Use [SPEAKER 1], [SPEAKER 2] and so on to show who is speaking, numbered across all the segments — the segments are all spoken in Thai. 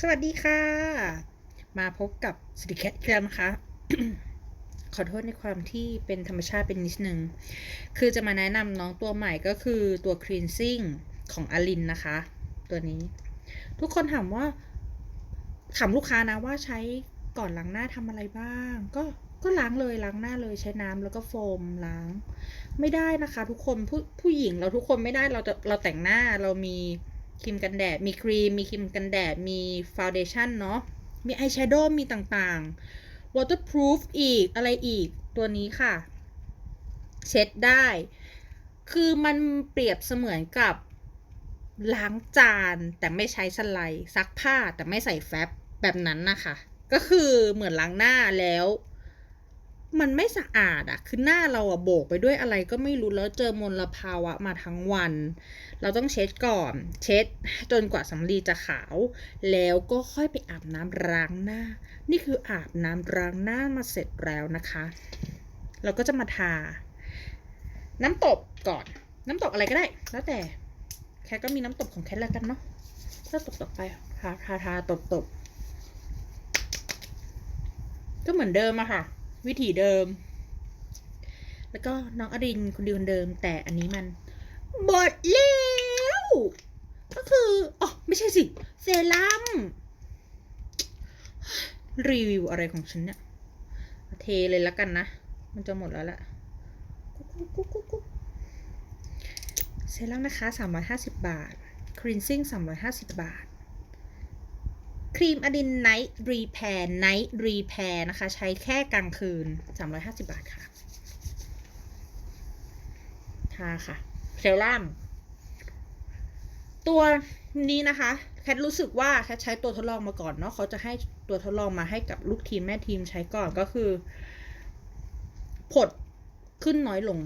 [SPEAKER 1] สวัสดีค่ะ มาพบกับสติแคทอีกแล้วนะคะ ขอโทษในความที่เป็นธรรมชาติเป็นนิดนึง คือจะมาแนะนำน้องตัวใหม่ก็คือตัว cleansing ของอลินนะคะ ตัวนี้ ทุกคนถามว่า ถามลูกค้านะว่าใช้ก่อนล้างหน้าทำอะไรบ้าง ก็ก็ล้างเลยล้างหน้าเลยใช้น้ำแล้วก็โฟมล้าง ไม่ได้นะคะ ทุกคนผู้ผู้หญิงเราทุกคนไม่ได้เราจะเราแต่งหน้าเรามี ครีมกันแดด มีครีม มีครีมกันแดด มีฟาวเดชั่นเนาะ มีอายแชโดว์ มีต่างๆ waterproof อีก อะไรอีก ตัวนี้ค่ะ เช็ดได้ คือมันเปรียบเสมือนกับล้างจานแต่ไม่ใช้สไลด์ซักผ้าแต่ไม่ใส่แฟบแบบนั้นนะคะ ก็คือเหมือนล้างหน้าแล้ว มันไม่สะอาดอะคือหน้าเราอะโบกไปด้วยอะไรก็ไม่รู้แล้วเจอมลภาวะมาทั้งวัน เราต้องเช็ดก่อน เช็ดจนกว่าสำลีจะขาว แล้วก็ค่อยไปอาบน้ำล้างหน้า นี่คืออาบน้ำล้างหน้ามาเสร็จแล้วนะคะ เราก็จะมาทา น้ำตบก่อน น้ำตบอะไรก็ได้ แล้วแต่แคทก็มีน้ำตบของแคทแล้วกันเนาะถ้าตบตบไปทาทาทาตบตบก็เหมือนเดิมอะค่ะ วิธีเดิม แล้วก็น้องอรินคนเดียวคนเดิม แต่อันนี้มันหมดแล้วก็คืออ๋อไม่ใช่สิ เซรั่มรีวิวอะไรของฉันเนี่ยเทเลยแล้วกันนะ มันจะหมดแล้วแหละกุ๊กกุ๊กกุ๊กเซรั่มนะคะ 350 บาท ครีนซิ่ง350 บาท ครีมอดินไนท์รีแพร์ไนท์รีแพร์นะคะ ใช้แค่กลางคืน 350 บาทค่ะทาค่ะเซรั่มตัวนี้นะคะแคทรู้สึกว่าแคทใช้ตัวทดลองมาก่อนเนาะเขาจะให้ตัวทดลองมาให้กับลูกทีมแม่ทีมใช้ก่อนก็คือ ผดขึ้นน้อยลง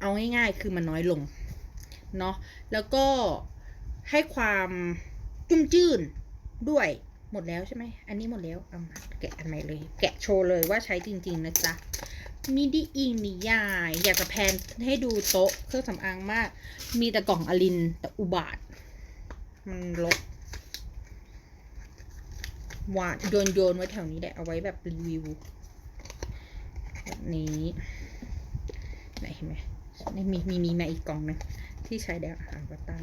[SPEAKER 1] เอาง่ายๆคือมันน้อยลงเนาะแล้วก็ให้ความจุ้มจื้น ด้วยหมดแล้วใช่ไหม อันนี้หมดแล้วเอามาแกะอันใหม่เลย แกะโชว์เลยว่าใช้จริง ๆ นะจ๊ะมิดีอิงนิยาย อยากจะแพนให้ดูโต๊ะเครื่องสำอางมาก มีแต่กล่องอลินแต่อุบาท มันลกวาดโยนโยนๆไว้แถวนี้แหละ เอาไว้แบบรีวิวแบบนี้ไหนเห็นไหมนี่มีมีมีมาอีกกล่องนึงที่ใช้แล้วอะก็ตั้ง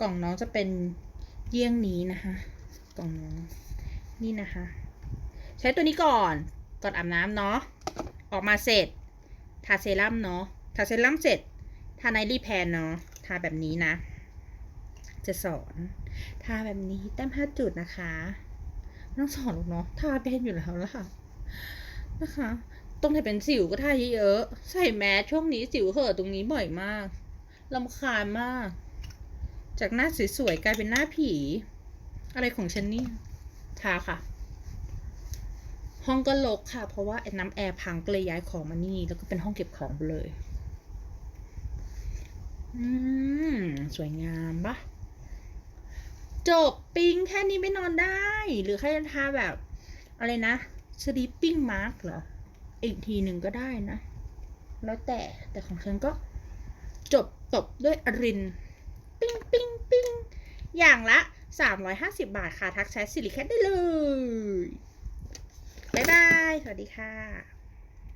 [SPEAKER 1] กล่องน้องจะเป็น เยี่ยงนี้นะคะกล่องน้องนี่นะคะ ใช้ตัวนี้ก่อนก่อนอาบน้ำเนาะออกมาเสร็จทาเซรั่มเนาะทาเซรั่มเสร็จทาไนรีแพนเนาะทาแบบนี้นะ จะสอนทาแบบนี้แต้มห้าจุดนะคะต้องสอนหรอกเนาะทาเป็นอยู่แล้วล่ะนะคะตรงไหนเป็นสิวก็ทาเยอะๆใส่แมสช่วงนี้สิวเหอะตรงนี้บ่อยมากลำคาญมาก จากหน้าสวยๆกลายเป็นหน้าผี อะไรของฉันนี่ทาค่ะ ห้องก็รกค่ะ เพราะว่าน้ำแอร์พังก็เลยย้ายของมานี่ แล้วก็เป็นห้องเก็บของเลย อืม สวยงามปะจบปิ้งแค่นี้ไม่นอนได้ หรือใครจะทาแบบ อะไรนะ sleeping mask เหรอ อีกทีหนึ่งก็ได้นะ แล้วแต่แต่ของฉันก็จบตบด้วยอริน ปิ้งปิ้งปิ้งอย่างละ 350 บาทค่ะ ทักแชทสิริแคทได้เลย บ๊ายบาย สวัสดีค่ะ